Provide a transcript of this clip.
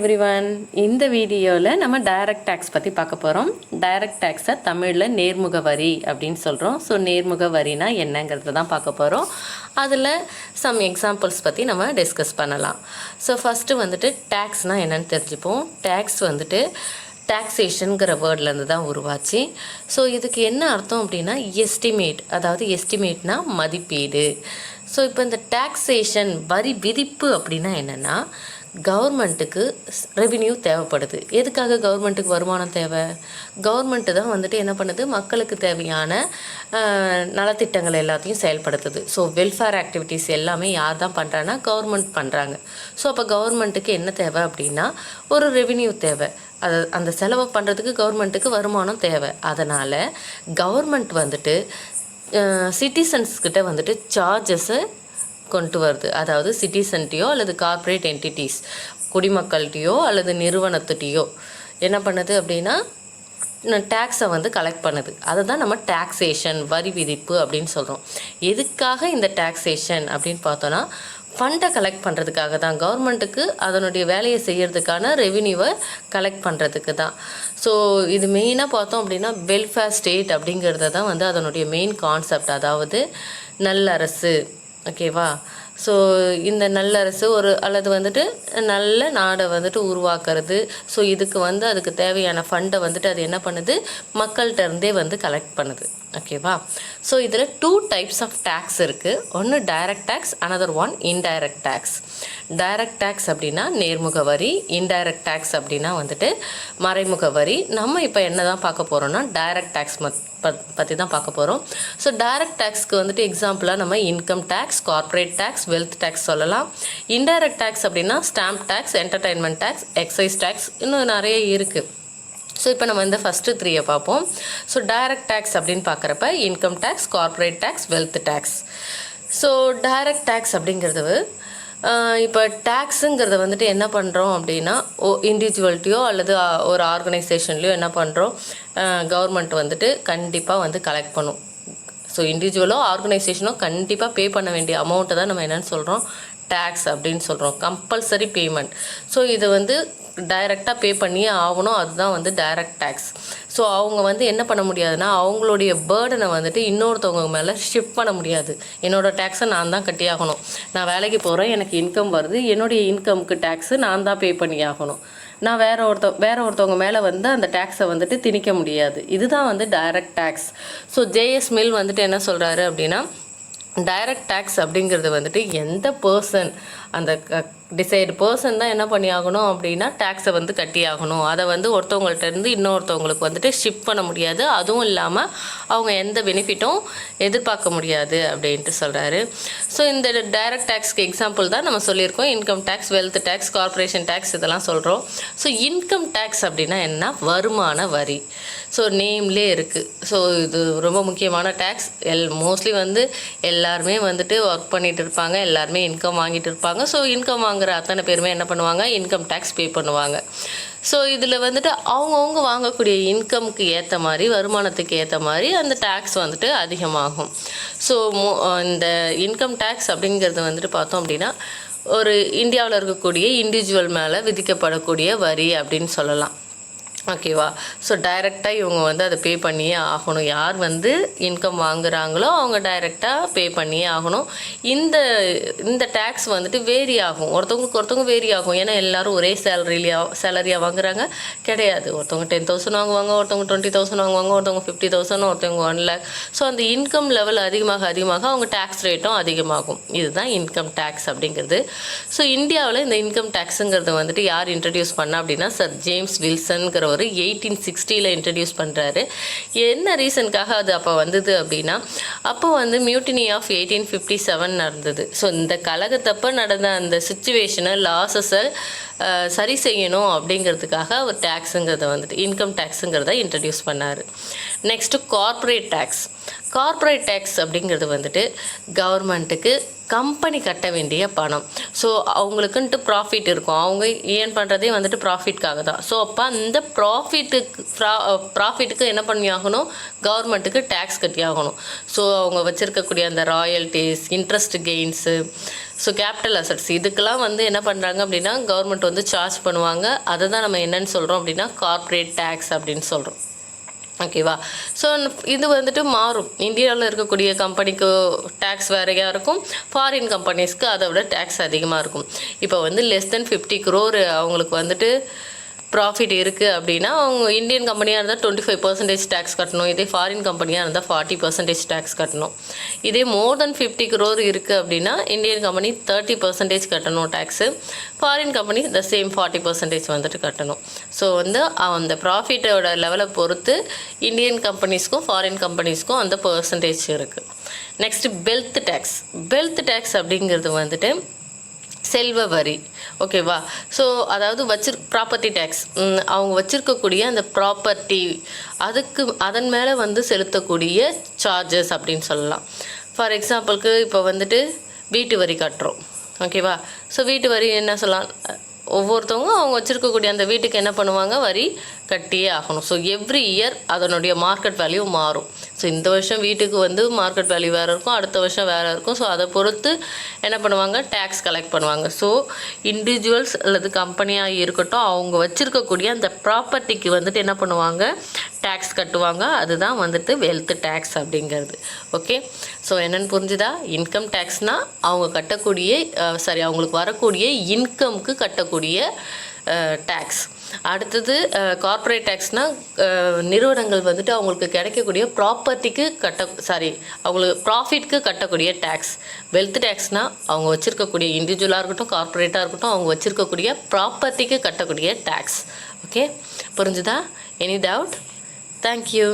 Every one இந்த வீடியோவில் நம்ம டைரக்ட் டேக்ஸ் பற்றி பார்க்க போகிறோம் டைரக்ட் டேக்ஸை தமிழில் நேர்முக வரி அப்படின்னு சொல்கிறோம் ஸோ நேர்முக வரினா என்னங்கிறத தான் பார்க்க போகிறோம் அதில் சம் எக்ஸாம்பிள்ஸ் பற்றி நம்ம டிஸ்கஸ் பண்ணலாம். ஸோ ஃபஸ்ட்டு வந்துட்டு டேக்ஸ்னால் என்னென்னு தெரிஞ்சுப்போம். டேக்ஸ் வந்துட்டு டேக்ஸேஷனுங்கிற வேர்ட்லேருந்து தான் உருவாச்சு. ஸோ இதுக்கு என்ன அர்த்தம் அப்படின்னா எஸ்டிமேட் அதாவது எஸ்டிமேட்னா மதிப்பீடு. ஸோ இப்போ இந்த டேக்ஸேஷன் வரி விதிப்பு அப்படின்னா என்னென்னா கவர்மெண்ட்டுக்கு ரெவின்யூ தேவைப்படுது. எதுக்காக கவர்மெண்ட்டுக்கு வருமானம் தேவை? கவர்மெண்ட்டு தான் வந்துட்டு என்ன பண்ணுது? மக்களுக்கு தேவையான நலத்திட்டங்கள் எல்லாத்தையும் செயல்படுத்துது. ஸோ வெல்ஃபேர் ஆக்டிவிட்டீஸ் எல்லாமே யார் தான் பண்ணுறாங்கன்னா கவர்மெண்ட் பண்ணுறாங்க ஸோ அப்போ கவர்மெண்ட்டுக்கு என்ன தேவை அப்படின்னா ஒரு ரெவின்யூ தேவை. அது அந்த செலவை பண்ணுறதுக்கு கவர்மெண்ட்டுக்கு வருமானம் தேவை. அதனால் கவர்மெண்ட் வந்துட்டு சிட்டிசன்ஸ்கிட்ட வந்துட்டு சார்ஜஸை கொண்டு வருது. அதாவது சிட்டிசன்ட்டையோ அல்லது கார்ப்பரேட் என்டிட்டிஸ் குடிமக்கள்கிட்டயோ அல்லது நிறுவனத்துட்டையோ என்ன பண்ணுது அப்படின்னா டேக்ஸை வந்து கலெக்ட் பண்ணுது. அதை தான் நம்ம டேக்ஸேஷன் வரி விதிப்பு அப்படின்னு சொல்கிறோம் எதுக்காக இந்த டேக்ஸேஷன் அப்படின்னு பார்த்தோன்னா ஃபண்டை கலெக்ட் பண்ணுறதுக்காக தான். கவர்மெண்ட்டுக்கு அதனுடைய வேலையை செய்கிறதுக்கான ரெவின்யூவை கலெக்ட் பண்ணுறதுக்கு தான். ஸோ இது மெயினாக பார்த்தோம் அப்படின்னா வெல்ஃபேர் ஸ்டேட் அப்படிங்கிறத தான் வந்து அதனுடைய மெயின் கான்செப்ட் அதாவது நல்லரசு ஓகேவா ஸோ இந்த நல்லரசு ஒரு அல்லது வந்துட்டு நல்ல நாடை வந்துட்டு உருவாக்குறது. ஸோ இதுக்கு வந்து அதுக்கு தேவையான ஃபண்டை வந்துட்டு அது என்ன பண்ணுது? மக்கள்கிட்ட இருந்தே வந்து கலெக்ட் பண்ணுது. ஓகேவா ஸோ இதில் டூ டைப்ஸ் ஆஃப் டேக்ஸ் இருக்குது ஒன்று direct tax another one indirect tax direct tax அப்படின்னா நேர்முக வரி இன்டைரக்ட் டேக்ஸ் அப்படின்னா வந்துட்டு மறைமுக வரி. நம்ம இப்போ என்ன தான் பார்க்க போகிறோம்னா டைரக்ட் டேக்ஸ் மத் பற்றி தான் பார்க்க போகிறோம் ஸோ டைரக்ட் டேக்ஸ்க்கு வந்துட்டு எக்ஸாம்பிளாக நம்ம income tax corporate tax wealth tax சொல்லலாம். இன்டைரக்ட் டேக்ஸ் அப்படின்னா stamp tax entertainment tax excise tax இன்னும் நிறைய இருக்குது ஸோ இப்போ நம்ம இந்த ஃபஸ்ட்டு த்ரீயை பார்ப்போம். ஸோ டைரக்ட் டேக்ஸ் அப்படின்னு பார்க்குறப்ப income tax corporate tax wealth tax so direct tax அப்படிங்கிறது இப்போ டேக்ஸுங்கிறத வந்துட்டு என்ன பண்ணுறோம் அப்படின்னா ஓ இண்டிவிஜுவல்ட்டியோ அல்லது ஒரு ஆர்கனைசேஷன்லையோ என்ன பண்ணுறோம் கவர்மெண்ட் வந்துட்டு கண்டிப்பாக வந்து கலெக்ட் பண்ணும். ஸோ இண்டிவிஜுவலோ ஆர்கனைசேஷனோ கண்டிப்பாக பே பண்ண வேண்டிய அமௌண்ட்டை தான் நம்ம என்னென்னு சொல்கிறோம் டேக்ஸ் அப்படின்னு சொல்கிறோம் கம்பல்சரி பேமெண்ட் ஸோ இது வந்து டைரெக்டாக பே பண்ணியே ஆகணும். அதுதான் வந்து டைரக்ட் டேக்ஸ் ஸோ அவங்க வந்து என்ன பண்ண முடியாதுன்னா அவங்களுடைய பேர்டனை வந்துட்டு இன்னொருத்தவங்க மேலே ஷிஃப்ட் பண்ண முடியாது. என்னோட டேக்ஸை நான் தான் கட்டி ஆகணும் நான் வேலைக்கு போகிறேன் எனக்கு இன்கம் வருது. என்னுடைய இன்கம்க்கு டேக்ஸு நான் தான் பே பண்ணி ஆகணும். நான் வேற ஒருத்த வேற ஒருத்தவங்க மேலே வந்து அந்த டேக்ஸை வந்துட்டு திணிக்க முடியாது. இதுதான் வந்து direct tax so J S Mill வந்துட்டு என்ன சொல்கிறாரு அப்படின்னா டைரக்ட் டேக்ஸ் அப்படிங்கிறது வந்துட்டு எந்த பர்சன் அந்த டிசைடு பர்சன் தான் என்ன பண்ணி ஆகணும் அப்படின்னா டேக்ஸை வந்து கட்டி ஆகணும். அதை வந்து ஒருத்தவங்கள்ட்ட இருந்து இன்னொருத்தவங்களுக்கு வந்துட்டு ஷிஃப்ட் பண்ண முடியாது. அதுவும் இல்லாமல் அவங்க எந்த பெனிஃபிட்டும் எதிர்பார்க்க முடியாது அப்படின்ட்டு சொல்கிறாரு ஸோ இந்த டைரக்ட் டேக்ஸ்க்கு எக்ஸாம்பிள் தான் நம்ம சொல்லியிருக்கோம். Income tax wealth tax corporation tax இதெல்லாம் சொல்கிறோம் ஸோ இன்கம் டேக்ஸ் அப்படின்னா என்ன? வருமான வரி. ஸோ நேம்லே இருக்குது ஸோ இது ரொம்ப முக்கியமான டேக்ஸ் எல் மோஸ்ட்லி வந்து எல் எல்லாருமே வந்துட்டு ஒர்க் பண்ணிட்டு இருப்பாங்க எல்லாருமே இன்கம் வாங்கிட்டு இருப்பாங்க. ஸோ இன்கம் வாங்குற அத்தனை பேருமே என்ன பண்ணுவாங்க? இன்கம் டேக்ஸ் பே பண்ணுவாங்க. ஸோ இதில் வந்துட்டு அவங்கவுங்க வாங்கக்கூடிய இன்கம்க்கு ஏற்ற மாதிரி வருமானத்துக்கு ஏற்ற மாதிரி அந்த டேக்ஸ் வந்துட்டு அதிகமாகும். ஸோ இந்த இன்கம் டேக்ஸ் அப்படிங்கிறது வந்துட்டு பார்த்தோம் அப்படின்னா ஒரு இந்தியாவில் இருக்கக்கூடிய இண்டிவிஜுவல் மேலே விதிக்கப்படக்கூடிய வரி அப்படின்னு சொல்லலாம். ஓகேவா? ஸோ டைரெக்டாக இவங்க வந்து அதை பே பண்ணியே ஆகணும். யார் வந்து இன்கம் வாங்குகிறாங்களோ அவங்க டைரெக்டாக பே பண்ணியே ஆகணும். இந்த இந்த டேக்ஸ் வந்துட்டு வேரி ஆகும். ஒருத்தவங்களுக்கு ஒருத்தவங்க வேரி ஆகும். ஏன்னா எல்லோரும் ஒரே சேலரிலியா சேலரியாக வாங்குறாங்க. கிடையாது. ஒருத்தவங்க டென் தௌசண்ட் வாங்குவாங்க ஒருத்தவங்க டுவெண்ட்டி தௌசண்ட் வாங்குவாங்க ஒருத்தவங்க ஃபிஃப்டி தௌசண்ட் ஒருத்தவங்க ஒன் லேக் ஸோ அந்த இன்கம் லெவல் அதிகமாக அதிகமாக அவங்க டேக்ஸ் ரேட்டும் அதிகமாகும். இதுதான் இன்கம் டேக்ஸ் அப்படிங்கிறது. ஸோ இந்தியாவில் இந்த இன்கம் டேக்ஸுங்கிறத வந்துட்டு யார் இன்ட்ரடியூஸ் பண்ணா அப்படின்னா சர் ஜேம்ஸ் வில்சன்கிறவர் எயிட்டீன் சிக்ஸ்டியில் இன்ட்ரடியூஸ் பண்ணுறாரு என்ன ரீசனுக்காக அது அப்போ வந்தது அப்படின்னா அப்போ வந்து mutiny of eighteen fifty seven நடந்தது. ஸோ இந்த கழகத்தப்போ நடந்த அந்த சுச்சுவேஷனை லாஸஸை சரி செய்யணும் அப்படிங்கிறதுக்காக அவர் டேக்ஸுங்கிறத வந்துட்டு இன்கம் டேக்ஸுங்கிறத இன்ட்ரடியூஸ் பண்ணார். Next corporate tax corporate tax அப்படிங்கிறது வந்துட்டு கவர்மெண்ட்டுக்கு கம்பெனி கட்ட வேண்டிய பணம். ஸோ அவங்களுக்குன்ட்டு ப்ராஃபிட் இருக்கும். அவங்க ஏன் பண்ணுறதே வந்துட்டு ப்ராஃபிட்காக தான். ஸோ அப்போ அந்த ப்ராஃபிட்டுக்கு ப்ராஃபிட்டுக்கு என்ன பண்ணி ஆகணும்? கவர்மெண்ட்டுக்கு டேக்ஸ் கட்டி ஆகணும். ஸோ அவங்க வச்சுருக்கக்கூடிய அந்த royalties interest gains so capital assets இதுக்கெல்லாம் வந்து என்ன பண்ணுறாங்க அப்படின்னா கவர்மெண்ட் வந்து சார்ஜ் பண்ணுவாங்க. அதை தான் நம்ம என்னென்னு சொல்கிறோம் அப்படின்னா கார்ப்பரேட் டேக்ஸ் அப்படின்னு சொல்கிறோம் ஓகேவா ஸோ இது வந்துட்டு மாறும். இந்தியாவில் இருக்கக்கூடிய கம்பெனிக்கு டேக்ஸ் வேறையாக இருக்கும் ஃபாரின் கம்பெனிஸ்க்கு அதை விட டேக்ஸ் அதிகமாக இருக்கும். இப்போ வந்து லெஸ் தென் ஃபிஃப்டி க்ரோர் அவங்களுக்கு வந்துட்டு ப்ராஃபிட் இருக்குது அப்படின்னா அவங்க இந்தியன் கம்பெனியாக இருந்தால் டுவெண்ட்டி ஃபைவ் பர்சன்டேஜ் டேக்ஸ் கட்டணும். இதே ஃபாரின் கம்பெனியாக இருந்தால் ஃபார்ட்டி பர்சன்டேஜ் டேக்ஸ் கட்டணும். இதே மோர் தென் ஃபிஃப்டி க்ரோர் இருக்குது அப்படின்னா இந்தியன் கம்பெனி தேர்ட்டி பர்சன்டேஜ் கட்டணும் tax foreign company the same forty percentage வந்துட்டு கட்டணும். ஸோ வந்து அந்த ப்ராஃபிட்டோட லெவலை பொறுத்து இந்தியன் கம்பெனிஸ்க்கும் ஃபாரின் கம்பெனிஸ்க்கும் அந்த பர்சன்டேஜ் இருக்குது next wealth tax wealth tax அப்படிங்கிறது வந்துட்டு செல்வ வரி. ஓகேவா ஸோ அதாவது வச்சிரு ப்ராப்பர்ட்டி டேக்ஸ் அவங்க வச்சுருக்கக்கூடிய அந்த ப்ராப்பர்ட்டி அதுக்கு அதன் மேலே வந்து செலுத்தக்கூடிய சார்ஜஸ் அப்படின்னு சொல்லலாம். ஃபார் எக்ஸாம்பிளுக்கு இப்போ வந்துட்டு வீட்டு வரி கட்டுறோம். ஓகேவா ஸோ வீட்டு வரி என்ன சொல்லலாம்? ஒவ்வொருத்தவங்க அவங்க வச்சுருக்கக்கூடிய அந்த வீட்டுக்கு என்ன பண்ணுவாங்க? வரி கட்டியே ஆகணும். ஸோ எவ்ரி இயர் அதனுடைய மார்க்கெட் வேல்யூ மாறும். ஸோ இந்த வருஷம் வீட்டுக்கு வந்து மார்க்கெட் வேல்யூ வேறு இருக்கும் அடுத்த வருஷம் வேறு இருக்கும். ஸோ அதை பொறுத்து என்ன பண்ணுவாங்க? டேக்ஸ் கலெக்ட் பண்ணுவாங்க. ஸோ இண்டிவிஜுவல்ஸ் அல்லது கம்பெனியாக இருக்கட்டும் அவங்க வச்சுருக்கக்கூடிய அந்த ப்ராப்பர்ட்டிக்கு வந்துட்டு என்ன பண்ணுவாங்க? டேக்ஸ் கட்டுவாங்க. அதுதான் வந்துட்டு வெல்த் டேக்ஸ் அப்படிங்கிறது. ஓகே ஸோ என்னென்னு புரிஞ்சுதா? இன்கம் டேக்ஸ்னால் அவங்க கட்டக்கூடிய சாரி அவங்களுக்கு வரக்கூடிய இன்கம்க்கு கட்டக்கூடிய டேக்ஸ் அடுத்தது கார்ப்பரேட் டேக்ஸ்னால் நிறுவனங்கள் வந்துட்டு அவங்களுக்கு கிடைக்கக்கூடிய ப்ராப்பர்ட்டிக்கு கட்ட சாரி அவங்களுக்கு ப்ராஃபிட்க்கு கட்டக்கூடிய டேக்ஸ் வெல்த் டேக்ஸ்னால் அவங்க வச்சுருக்கக்கூடிய இண்டிவிஜுவலாக இருக்கட்டும் கார்ப்பரேட்டாக இருக்கட்டும் அவங்க வச்சுருக்கக்கூடிய ப்ராப்பர்ட்டிக்கு கட்டக்கூடிய டேக்ஸ் ஓகே புரிஞ்சுதா? Any doubt thank you